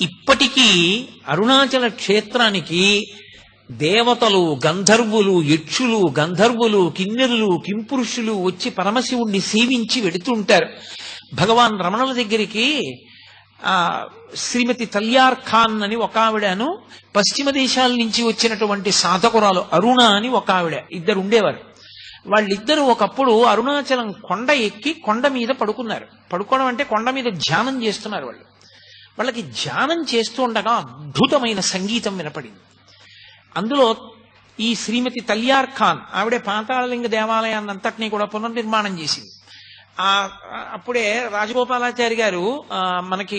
ఇప్పటికీ అరుణాచల క్షేత్రానికి దేవతలు గంధర్వులు యక్షులు గంధర్వులు కిన్నెరులు కింపురుషులు వచ్చి పరమశివుణ్ణి సేవించి వెడుతుంటారు. భగవాన్ రమణుల దగ్గరికి ఆ శ్రీమతి తల్యార్ ఖాన్ అని ఒక ఆవిడను పశ్చిమ దేశాల నుంచి వచ్చినటువంటి సాధకురాలు అరుణ అని ఒక ఆవిడ ఇద్దరు ఉండేవారు వాళ్ళిద్దరూ ఒకప్పుడు అరుణాచలం కొండ ఎక్కి కొండ మీద పడుకున్నారు. పడుకోవడం అంటే కొండ మీద ధ్యానం చేస్తున్నారు వాళ్ళు. వాళ్ళకి ధ్యానం చేస్తూ ఉండగా అద్భుతమైన సంగీతం వినపడింది. అందులో ఈ శ్రీమతి తల్యార్ ఖాన్ ఆవిడే పాతాళలింగ దేవాలయాన్ని అంతటినీ కూడా పునర్నిర్మాణం చేసింది. ఆ అప్పుడే రాజగోపాలాచారి గారు మనకి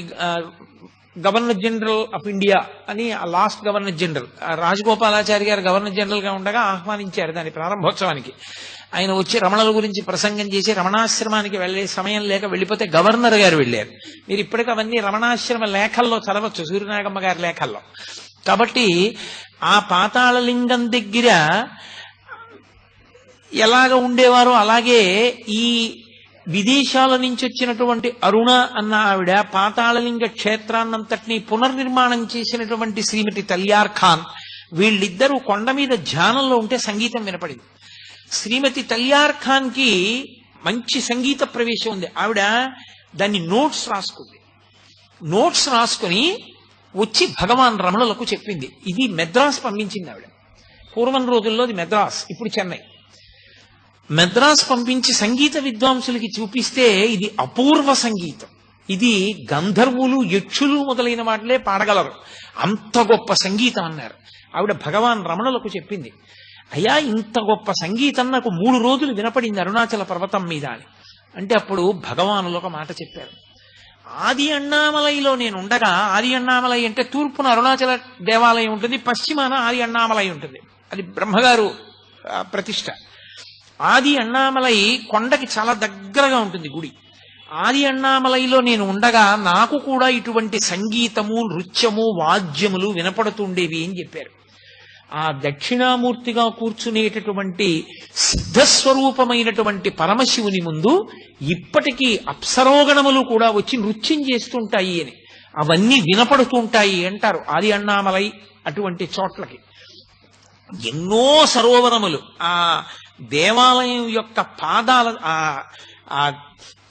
గవర్నర్ జనరల్ ఆఫ్ ఇండియా అని ఆ లాస్ట్ గవర్నర్ జనరల్ ఆ రాజగోపాలాచారి గారు గవర్నర్ జనరల్గా ఉండగా ఆహ్వానించారు దాని ప్రారంభోత్సవానికి. ఆయన వచ్చి రమణల గురించి ప్రసంగం చేసి రమణాశ్రమానికి వెళ్ళే సమయం లేక వెళ్ళిపోతే గవర్నర్ గారు వెళ్ళారు. మీరు ఇప్పటికీ అవన్నీ రమణాశ్రమ లేఖల్లో చదవచ్చు సూర్యనాగమ్మ గారి లేఖల్లో. కాబట్టి ఆ పాతాళలింగం దగ్గర ఎలాగ ఉండేవారో అలాగే ఈ విదేశాల నుంచి వచ్చినటువంటి అరుణ అన్న ఆవిడ పాతాళలింగ క్షేత్రాన్నంతటినీ పునర్నిర్మాణం చేసినటువంటి శ్రీమతి తల్యార్ ఖాన్ వీళ్ళిద్దరూ కొండ మీద ధ్యానంలో ఉంటే సంగీతం వినపడింది. శ్రీమతి తల్యార్ ఖాన్కి మంచి సంగీత ప్రవేశం ఉంది. ఆవిడ దాన్ని నోట్స్ రాసుకుంది. నోట్స్ రాసుకుని వచ్చి భగవాన్ రమణులకు చెప్పింది. ఇది మెద్రాస్ పంపించింది ఆవిడ. పూర్వం రోజుల్లో అది మెద్రాస్ ఇప్పుడు చెన్నై. మెద్రాస్ పంపించి సంగీత విద్వాంసులకి చూపిస్తే ఇది అపూర్వ సంగీతం. ఇది గంధర్వులు యక్షులు మొదలైన వాటిలే పాడగలరు. అంత గొప్ప సంగీతం అన్నారు. ఆవిడ భగవాన్ రమణులకు చెప్పింది. అయ్యా ఇంత గొప్ప సంగీతం నాకు మూడు రోజులు వినపడింది అరుణాచల పర్వతం మీద అని అంటే అప్పుడు భగవానులు ఒక మాట చెప్పారు. ఆది అన్నామలైలో నేను ఉండగా ఆది అన్నామలై అంటే తూర్పున అరుణాచల దేవాలయం ఉంటుంది పశ్చిమాన ఆది అన్నామలై ఉంటుంది. అది బ్రహ్మగారు ప్రతిష్ట. ఆది అన్నామలై కొండకి చాలా దగ్గరగా ఉంటుంది గుడి. ఆది అన్నామలైలో నేను ఉండగా నాకు కూడా ఇటువంటి సంగీతము నృత్యము వాద్యములు వినపడుతుండేవి అని చెప్పారు. ఆ దక్షిణామూర్తిగా కూర్చునేటటువంటి సిద్ధస్వరూపమైనటువంటి పరమశివుని ముందు ఇప్పటికీ అప్సరోగణములు కూడా వచ్చి నృత్యం చేస్తుంటాయి అని. అవన్నీ వినపడుతుంటాయి అంటారు ఆది అన్నామలై అటువంటి చోట్లకి. ఎన్నో సరోవరములు ఆ దేవాలయం యొక్క పాదాల ఆ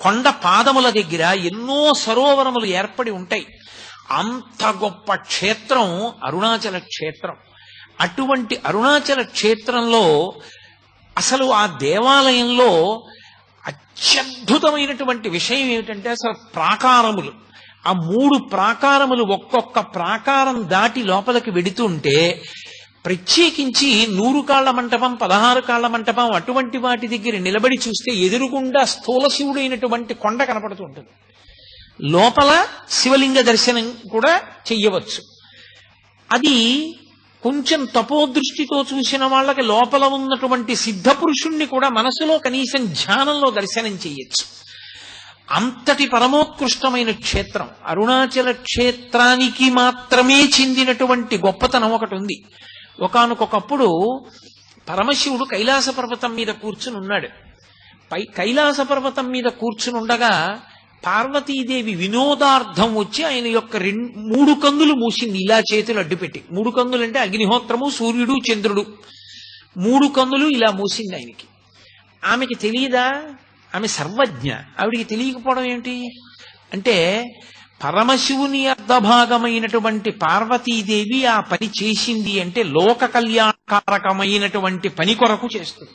కొండ పాదముల దగ్గర ఎన్నో సరోవరములు ఏర్పడి ఉంటాయి. అంత గొప్ప క్షేత్రం అరుణాచల క్షేత్రం. అటువంటి అరుణాచల క్షేత్రంలో అసలు ఆ దేవాలయంలో అత్యద్భుతమైనటువంటి విషయం ఏమిటంటే అసలు ప్రాకారములు. ఆ మూడు ప్రాకారములు ఒక్కొక్క ప్రాకారం దాటి లోపలికి వెడుతుంటే ప్రత్యేకించి నూరు కాళ్ళ మంటపం పదహారు కాళ్ళ మంటపం అటువంటి వాటి దగ్గర నిలబడి చూస్తే ఎదురుగుండా స్థూల శివుడైనటువంటి కొండ కనపడుతూ ఉంటుంది లోపల శివలింగ దర్శనం కూడా చెయ్యవచ్చు. అది కొంచెం తపోదృష్టితో చూసిన వాళ్ళకి లోపల ఉన్నటువంటి సిద్ధ పురుషుణ్ణి కూడా మనసులో కనీసం ధ్యానంలో దర్శనం చేయొచ్చు అంతటి పరమోత్కృష్టమైన క్షేత్రం అరుణాచల క్షేత్రానికి మాత్రమే చెందినటువంటి గొప్పతనం ఒకటి ఉంది. ఒకనకొకప్పుడు పరమశివుడు కైలాస పర్వతం మీద కూర్చుని ఉన్నాడు పై కైలాస పర్వతం మీద కూర్చుని ఉండగా పార్వతీదేవి వినోదార్థం వచ్చి ఆయన యొక్క రెండు మూడు కందులు మూసింది. ఇలా చేతులు అడ్డుపెట్టి. మూడు కందులు అంటే అగ్నిహోత్రము సూర్యుడు చంద్రుడు. మూడు కందులు ఇలా మూసింది ఆయనకి. ఆమెకి తెలియదా? ఆమె సర్వజ్ఞ. ఆవిడికి తెలియకపోవడం ఏంటి? అంటే పరమశివుని అర్ధభాగమైనటువంటి పార్వతీదేవి ఆ పని చేసింది అంటే లోక కళ్యాణకారకమైనటువంటి పని కొరకు చేస్తుంది.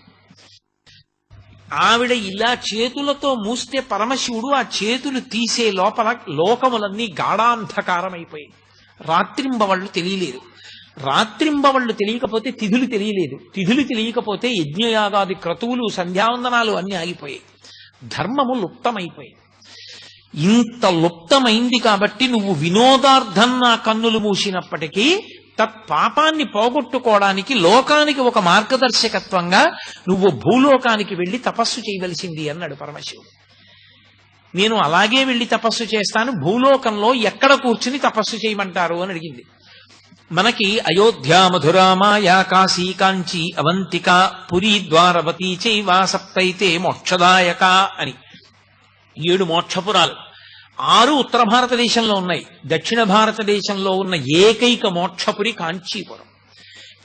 ఆవిడ ఇలా చేతులతో మూస్తే పరమశివుడు ఆ చేతులు తీసే లోపల లోకములన్నీ గాఢాంధకారమైపోయాయి రాత్రింబవళ్ళు తెలియలేదు. రాత్రింబవళ్ళు తెలియకపోతే తిథులు తెలియలేదు. తిథులు తెలియకపోతే యజ్ఞయాగాది క్రతువులు సంధ్యావందనాలు అన్ని ఆగిపోయాయి. ధర్మము లుప్తమైపోయాయి ఇంత లుప్తమైంది కాబట్టి నువ్వు వినోదార్థం నా కన్నులు మూసినప్పటికీ పాపాన్ని పోగొట్టుకోవడానికి లోకానికి ఒక మార్గదర్శకత్వంగా నువ్వు భూలోకానికి వెళ్ళి తపస్సు చేయవలసింది అన్నాడు పరమశివుడు. నేను అలాగే వెళ్ళి తపస్సు చేస్తాను భూలోకంలో ఎక్కడ కూర్చుని తపస్సు చేయమంటారు అని అడిగింది. మనకి అయోధ్య మధురామాయ కాశీ కాంచి అవంతిక పురి ద్వారవతి చైవా సప్తైతే మోక్షదాయక అని. ఏడు మోక్షపురాలు. ఆరు ఉత్తర భారతదేశంలో ఉన్నాయి. దక్షిణ భారతదేశంలో ఉన్న ఏకైక మోక్షపురి కాంచీపురం.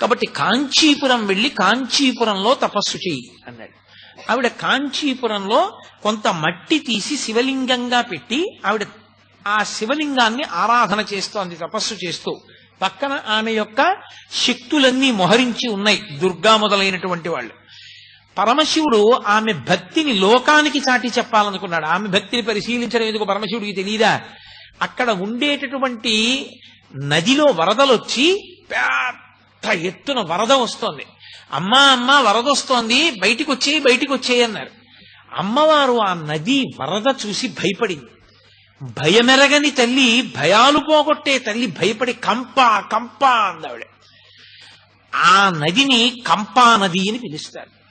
కాబట్టి కాంచీపురం వెళ్ళి కాంచీపురంలో తపస్సు చెయ్యి అన్నాడు. ఆవిడ కాంచీపురంలో కొంత మట్టి తీసి శివలింగంగా పెట్టి ఆవిడ ఆ శివలింగాన్ని ఆరాధన చేస్తోంది తపస్సు చేస్తూ పక్కన ఆమె యొక్క శక్తులన్నీ మొహరించి ఉన్నాయి దుర్గా మొదలైనటువంటి వాళ్ళు. పరమశివుడు ఆమె భక్తిని లోకానికి చాటి చెప్పాలనుకున్నాడు. ఆమె భక్తిని పరిశీలించడం ఎందుకు పరమశివుడికి తెలియదా అక్కడ ఉండేటటువంటి నదిలో వరదలొచ్చి పెద్ద ఎత్తున వరద వస్తోంది. అమ్మా అమ్మ వరద వస్తోంది. బయటికి వచ్చేయి బయటికి వచ్చేయి అన్నారు. అమ్మవారు ఆ నది వరద చూసి భయపడింది. భయమెరగని తల్లి భయాలు పోగొట్టే తల్లి భయపడి కంప కంప అందావిడ ఆ నదిని కంపా నది అని పిలుస్తారు.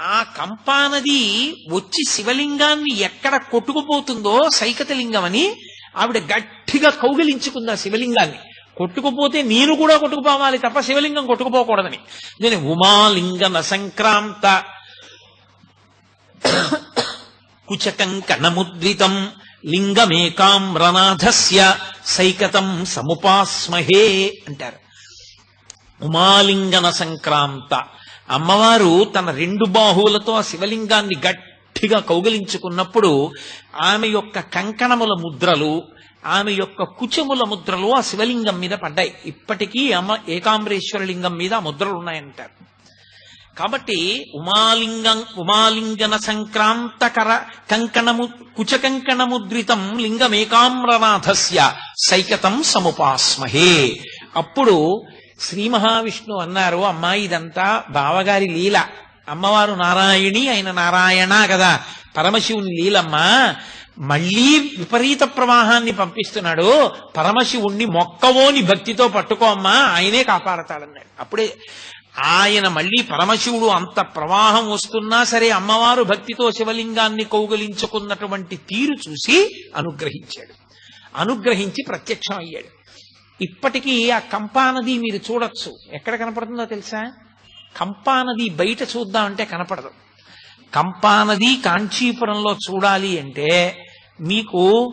ఆ కంపానది వచ్చి శివలింగాన్ని ఎక్కడ కొట్టుకుపోతుందో సైకతలింగం అని ఆవిడ గట్టిగా కౌగిలించుకుంది ఆ శివలింగాన్ని. కొట్టుకుపోతే నేను కూడా కొట్టుకుపోవాలి తప్ప శివలింగం కొట్టుకుపోకూడదని. నేను ఉమాలింగన సంక్రాంత కుచకం కణముద్రితం లింగమేకామ్రనాథస్య సైకతం సముపాస్మహే అంటారు. ఉమాలింగన సంక్రాంత అమ్మవారు తన రెండు బాహువులతో ఆ శివలింగాన్ని గట్టిగా కౌగిలించుకున్నప్పుడు ఆమె యొక్క కంకణముల ముద్రలు ఆమె యొక్క కుచముల ముద్రలు ఆ శివలింగం మీద పడ్డాయి. ఇప్పటికీ అమ్మ ఏకాంబరేశ్వర లింగం మీద ముద్రలు ఉన్నాయంటారు. కాబట్టి ఉమాలింగం ఉమాలింగన సంక్రాంతకర కంకణము కుచకంకణముద్రితం లింగమేకామ్రనాథస్య సైకతం సముపాస్మహే. అప్పుడు శ్రీ మహావిష్ణు అన్నారు అమ్మా ఇదంతా బావగారి లీల. అమ్మవారు నారాయణి ఆయన నారాయణ కదా. పరమశివుని లీలమ్మా. మళ్ళీ విపరీత ప్రవాహాన్ని పంపిస్తున్నాడు. పరమశివుణ్ణి మొక్కవోని భక్తితో పట్టుకో అమ్మా. ఆయనే కాపాడతాడన్నాడు. అప్పుడే ఆయన మళ్ళీ పరమశివుడు అంత ప్రవాహం వస్తున్నా సరే అమ్మవారు భక్తితో శివలింగాన్ని కౌగలించుకున్నటువంటి తీరు చూసి అనుగ్రహించాడు. అనుగ్రహించి ప్రత్యక్షం అయ్యాడు ఇప్పటికీ ఆ కంపానది మీరు చూడొచ్చు. ఎక్కడ కనపడుతుందో తెలుసా? కంపానది బయట చూద్దామంటే కనపడదు. కంపానది కాంచీపురంలో చూడాలి అంటే మీకు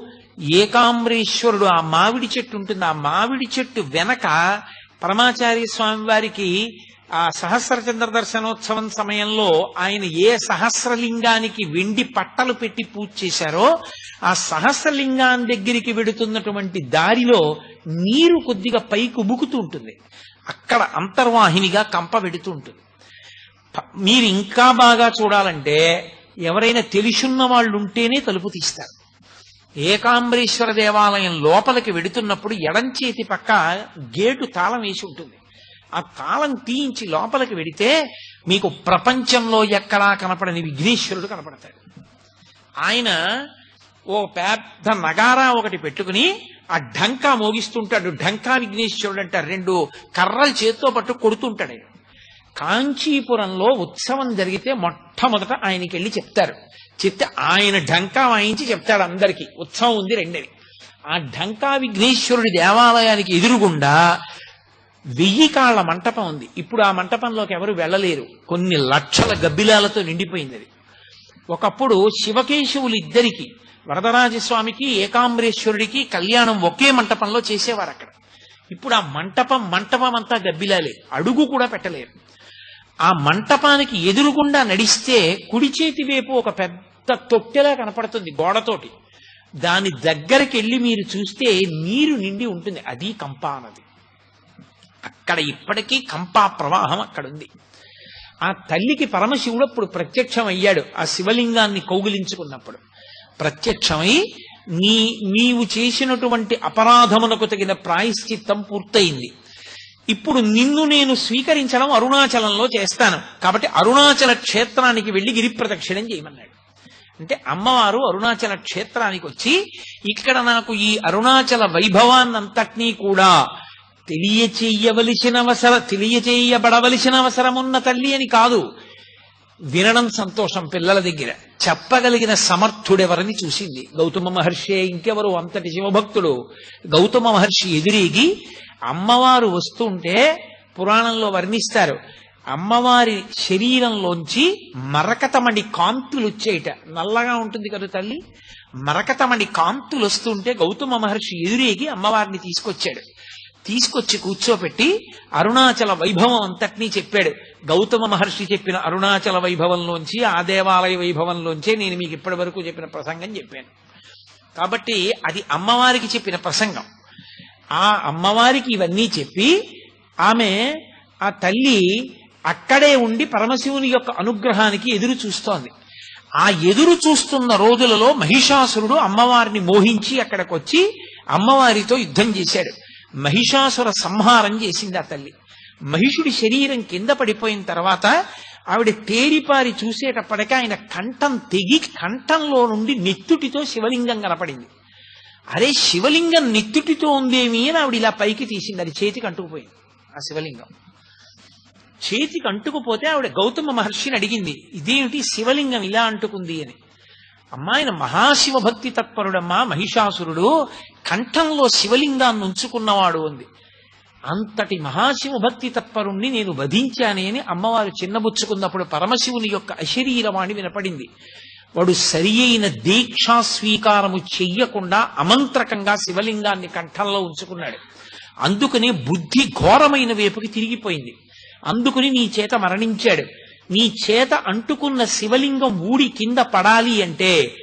ఏకాంబరేశ్వరుడు ఆ మామిడి చెట్టు ఉంటుంది. ఆ మామిడి చెట్టు వెనక పరమాచార్య స్వామి వారికి ఆ సహస్రచంద్ర దర్శనోత్సవం సమయంలో ఆయన ఏ సహస్రలింగానికి వెండి పట్టలు పెట్టి పూజ చేశారో ఆ సహస్రలింగాన్ని దగ్గరికి వెడుతున్నటువంటి దారిలో నీరు కొద్దిగా పైకి ఉబుకుతూ ఉంటుంది. అక్కడ అంతర్వాహినిగా కంప పెడుతూ ఉంటుంది. ప- మీరు ఇంకా బాగా చూడాలంటే ఎవరైనా తెలిసున్న వాళ్ళు ఉంటేనే తలుపు తీస్తారు. ఏకాంబరేశ్వర దేవాలయం లోపలికి వెడుతున్నప్పుడు ఎడంచేతి పక్క గేటు తాళం వేసి ఉంటుంది. ఆ తాళం తీయించి లోపలికి వెడితే మీకు ప్రపంచంలో ఎక్కడా కనపడని విఘ్నేశ్వరుడు కనపడతాడు. ఆయన ఓ పెద్ద నగారా ఒకటి పెట్టుకుని ఆ ఢంకా మోగిస్తుంటాడు. ఢంకా విఘ్నేశ్వరుడు అంటారు రెండు కర్రలు చేత్తో పట్టు కొడుతుంటాడు ఆయన. కాంచీపురంలో ఉత్సవం జరిగితే మొట్టమొదట ఆయనకి వెళ్ళి చెప్తారు. చెప్తే ఆయన ఢంకా వాయించి చెప్తాడు అందరికీ. ఉత్సవం ఉంది రెండవి ఆ ఢంకా విఘ్నేశ్వరుడి దేవాలయానికి ఎదురుగుండా వెయ్యి కాళ్ళ మంటపం ఉంది. ఇప్పుడు ఆ మంటపంలోకి ఎవరు వెళ్ళలేరు. కొన్ని లక్షల గబ్బిలాలతో నిండిపోయింది అది. ఒకప్పుడు శివకేశవులు ఇద్దరికి వరదరాజస్వామికి ఏకాంబరేశ్వరుడికి కళ్యాణం ఒకే మంటపంలో చేసేవారు అక్కడ. ఇప్పుడు ఆ మంటపం మంటపం అంతా గబ్బిలాలే. అడుగు కూడా పెట్టలేరు. ఆ మంటపానికి ఎదురుగుండా నడిస్తే కుడి చేతి వైపు ఒక పెద్ద తొట్టెలా కనపడుతుంది గోడతోటి. దాని దగ్గరికి వెళ్ళి మీరు చూస్తే నీరు నిండి ఉంటుంది. అది కంపా అన్నది అక్కడ ఇప్పటికీ కంపా ప్రవాహం అక్కడ ఉంది ఆ తల్లికి పరమశివుడు అప్పుడు ప్రత్యక్షం అయ్యాడు ఆ శివలింగాన్ని కౌగిలించుకున్నప్పుడు. ప్రత్యక్షమై నీ నీవు చేసినటువంటి అపరాధమునకు తగిన ప్రాయశ్చిత్తం పూర్తయింది. ఇప్పుడు నిన్ను నేను స్వీకరించడం అరుణాచలంలో చేస్తాను. కాబట్టి అరుణాచల క్షేత్రానికి వెళ్ళి గిరి ప్రదక్షిణం చేయమన్నాడు. అంటే అమ్మవారు అరుణాచల క్షేత్రానికి వచ్చి ఇక్కడ నాకు ఈ అరుణాచల వైభవాన్నంతటినీ కూడా తెలియచేయవలసిన అవసర తెలియచేయబడవలసిన అవసరమున్న తల్లి అని కాదు. వినడం సంతోషం పిల్లల దగ్గర. చెప్పగలిగిన సమర్థుడెవరని చూసింది. గౌతమ మహర్షి ఇంకెవరు? అంతటి శివభక్తుడు. గౌతమ మహర్షి ఎదురీగి అమ్మవారు వస్తుంటే పురాణంలో వర్ణిస్తారు. అమ్మవారి శరీరంలోంచి మరకతమణి కాంతులు వచ్చేయట. నల్లగా ఉంటుంది కదా తల్లి? మరకతమణి కాంతులు వస్తుంటే గౌతమ మహర్షి ఎదురేగి అమ్మవారిని తీసుకొచ్చాడు. తీసుకొచ్చి కూర్చోపెట్టి అరుణాచల వైభవం అంతటినీ చెప్పాడు. గౌతమ మహర్షి చెప్పిన అరుణాచల వైభవంలోంచి ఆ దేవాలయ వైభవంలోంచే నేను మీకు ఇప్పటి వరకు చెప్పిన ప్రసంగం చెప్పాను. కాబట్టి అది అమ్మవారికి చెప్పిన ప్రసంగం. ఆ అమ్మవారికి ఇవన్నీ చెప్పి ఆమె ఆ తల్లి అక్కడే ఉండి పరమశివుని యొక్క అనుగ్రహానికి ఎదురు చూస్తోంది. ఆ ఎదురు చూస్తున్న రోజులలో మహిషాసురుడు అమ్మవారిని మోహించి అక్కడికొచ్చి అమ్మవారితో యుద్ధం చేశాడు. మహిషాసుర సంహారం చేసింది ఆ తల్లి. మహిషుడి శరీరం కింద పడిపోయిన తర్వాత ఆవిడ తేరిపారి చూసేటప్పటికీ ఆయన కంఠం తెగి కంఠంలో నుండి నెత్తుటితో శివలింగం కనపడింది. అరే శివలింగం నెత్తుటితో ఉందేమి అని ఆవిడ ఇలా పైకి తీసింది. అది చేతికి అంటుకుపోయింది ఆ శివలింగం. చేతికి అంటుకుపోతే ఆవిడ గౌతమ మహర్షిని అడిగింది ఇదేమిటి శివలింగం ఇలా అంటుకుంది అని? అమ్మాయిన మహాశివ భక్తి తత్పరుడమ్మా మహిషాసురుడు కంఠంలో శివలింగాన్ని ఉంచుకున్నవాడు ఉంది అంతటి మహాశివ భక్తి తత్పరుణ్ణి నేను వధించానే అని అమ్మవారు చిన్నబుచ్చుకున్నప్పుడు పరమశివుని యొక్క అశరీరవాణి వినపడింది. వాడు సరి అయిన దీక్షా స్వీకారము చెయ్యకుండా అమంత్రకంగా శివలింగాన్ని కంఠంలో ఉంచుకున్నాడు. అందుకనే బుద్ధి ఘోరమైన వైపుకి తిరిగిపోయింది. అందుకుని నీ చేత మరణించాడు. నీ చేత అంటుకున్న శివలింగం ఊడి కింద పడాలి అంటే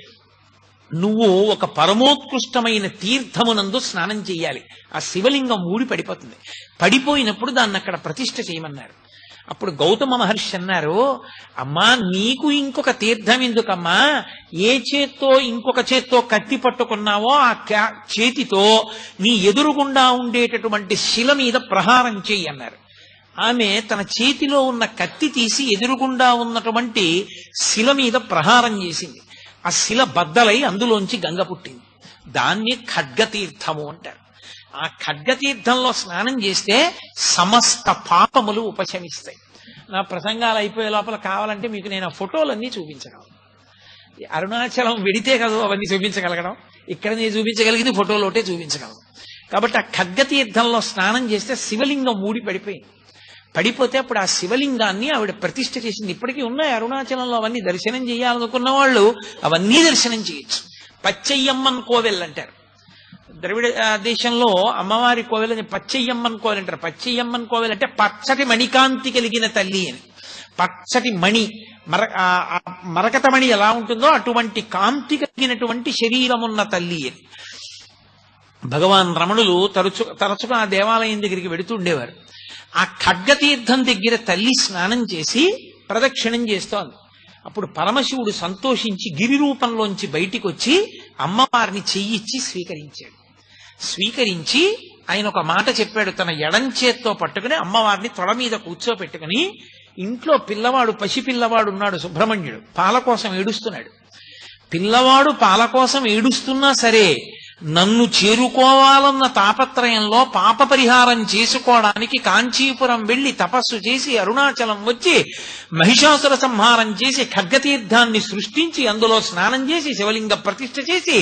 నువ్వు ఒక పరమోత్కృష్టమైన తీర్థమునందు స్నానం చేయాలి ఆ శివలింగం ఊడి పడిపోతుంది. పడిపోయినప్పుడు దాన్ని అక్కడ ప్రతిష్ఠ చేయమన్నారు. అప్పుడు గౌతమ మహర్షి అన్నారు అమ్మా నీకు ఇంకొక తీర్థం ఎందుకమ్మా? ఏ చేత్తో ఇంకొక చేత్తో కత్తి పట్టుకున్నావో ఆ చేతితో నీ ఎదురుగుండా ఉండేటటువంటి శిల మీద ప్రహారం చెయ్యి అన్నారు. ఆమె తన చేతిలో ఉన్న కత్తి తీసి ఎదురుగుండా ఉన్నటువంటి శిల మీద ప్రహారం చేసింది. ఆ శిల బద్దలై అందులోంచి గంగ పుట్టింది. దాన్ని ఖడ్గతీర్థము అంటారు. ఆ ఖడ్గతీర్థంలో స్నానం చేస్తే సమస్త పాపములు ఉపశమిస్తాయి. నా ప్రసంగాలు అయిపోయే లోపల కావాలంటే మీకు నేను ఆ ఫోటోలన్నీ చూపించగలను ఈ అరుణాచలం వెడితే కదా అవన్నీ చూపించగలగడం. ఇక్కడ నేను చూపించగలిగింది ఫోటోలు ఒకటే చూపించగలను. కాబట్టి ఆ ఖడ్గతీర్థంలో స్నానం చేస్తే శివలింగం ఊడి పడిపోయింది. పడిపోతే అప్పుడు ఆ శివలింగాన్ని ఆవిడ ప్రతిష్ఠ చేసింది. ఇప్పటికీ ఉన్నాయి. అరుణాచలంలో అవన్నీ దర్శనం చేయాలనుకున్న వాళ్ళు అవన్నీ దర్శనం చేయొచ్చు. పచ్చయ్యమ్మన్ కోవెల్ అంటారు. ద్రవిడ దేశంలో అమ్మవారి కోవెల్ అని పచ్చయ్యమ్మన్ కోవెల్ అంటారు. పచ్చయ్యమ్మన్ కోవెల్ అంటే పచ్చటి మణికాంతి కలిగిన తల్లి అని. పచ్చటి మణి మర మరకతమణి మరకత మణి ఎలా ఉంటుందో అటువంటి కాంతి కలిగినటువంటి శరీరం ఉన్న తల్లి అని. భగవాన్ రమణులు తరచు తరచుగా ఆ దేవాలయం దగ్గరికి వెడుతుండేవారు ఆ ఖడ్గతీర్థం దగ్గర తల్లి స్నానం చేసి ప్రదక్షిణం చేస్తోంది. అప్పుడు పరమశివుడు సంతోషించి గిరి రూపంలోంచి బయటికి వచ్చి అమ్మవారిని చెయ్యిచ్చి స్వీకరించాడు. స్వీకరించి ఆయన ఒక మాట చెప్పాడు. తన ఎడం చేత్తో పట్టుకుని అమ్మవారిని తొడ మీద కూర్చోపెట్టుకుని ఇంట్లో పిల్లవాడు పసి పిల్లవాడు ఉన్నాడు సుబ్రహ్మణ్యుడు. పాల కోసం ఏడుస్తున్నాడు. పిల్లవాడు పాల కోసం ఏడుస్తున్నా సరే నన్ను చేరుకోవాలన్న తాపత్రయంలో పాప పరిహారం చేసుకోవడానికి కాంచీపురం వెళ్ళి తపస్సు చేసి అరుణాచలం వచ్చి మహిషాసుర సంహారం చేసి ఖడ్గతీర్థాన్ని సృష్టించి అందులో స్నానం చేసి శివలింగ ప్రతిష్ఠ చేసి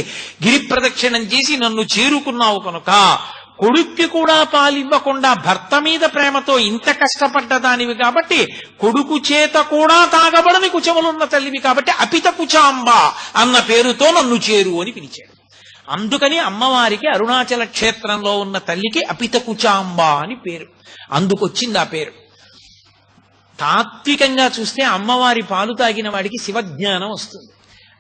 గిరి ప్రదక్షిణం చేసి నన్ను చేరుకున్నావు కనుక కొడుక్కి కూడా పాలివ్వకుండా భర్త మీద ప్రేమతో ఇంత కష్టపడ్డదానివి కాబట్టి కొడుకు చేత కూడా తాగబడని కుచములున్న తల్లివి కాబట్టి అపిత కుచాంబ అన్న పేరుతో నన్ను చేరు అని పిలిచాడు. అందుకని అమ్మవారికి అరుణాచల క్షేత్రంలో ఉన్న తల్లికి అపిత కుచాంబ అని పేరు. అందుకొచ్చింది ఆ పేరు. తాత్వికంగా చూస్తే అమ్మవారి పాలు తాగిన వాడికి శివజ్ఞానం వస్తుంది.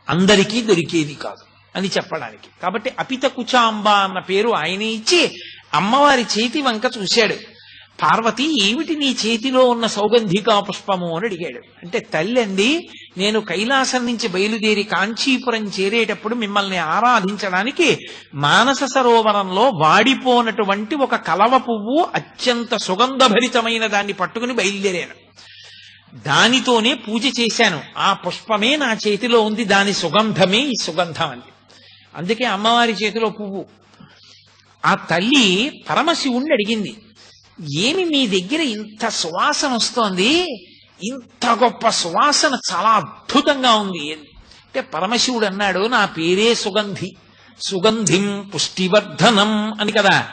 అందరికీ దొరికేది కాదు అని చెప్పడానికి. కాబట్టి అపిత కుచాంబ అన్న పేరు ఆయనే ఇచ్చి అమ్మవారి చేతి వంక చూశాడు. పార్వతి ఏమిటి నీ చేతిలో ఉన్న సౌగంధికా పుష్పము అని అడిగాడు. అంటే తల్లి అంది నేను కైలాసం నుంచి బయలుదేరి కాంచీపురం చేరేటప్పుడు మిమ్మల్ని ఆరాధించడానికి మానస సరోవరంలో వాడిపోనటువంటి ఒక కలవ పువ్వు అత్యంత సుగంధభరితమైన దాన్ని పట్టుకుని బయలుదేరాను. దానితోనే పూజ చేశాను. ఆ పుష్పమే నా చేతిలో ఉంది దాని సుగంధమే ఈ సుగంధం అంది. అందుకే అమ్మవారి చేతిలో పువ్వు. ఆ తల్లి పరమశివుణ్ణి అడిగింది ఏమి మీ దగ్గర ఇంత సువాసన వస్తోంది? ఇంత గొప్ప సువాసన చాలా అద్భుతంగా ఉంది. అంటే పరమశివుడు అన్నాడు నా పేరే సుగంధి. సుగంధిం పుష్టివర్ధనం అని కదా.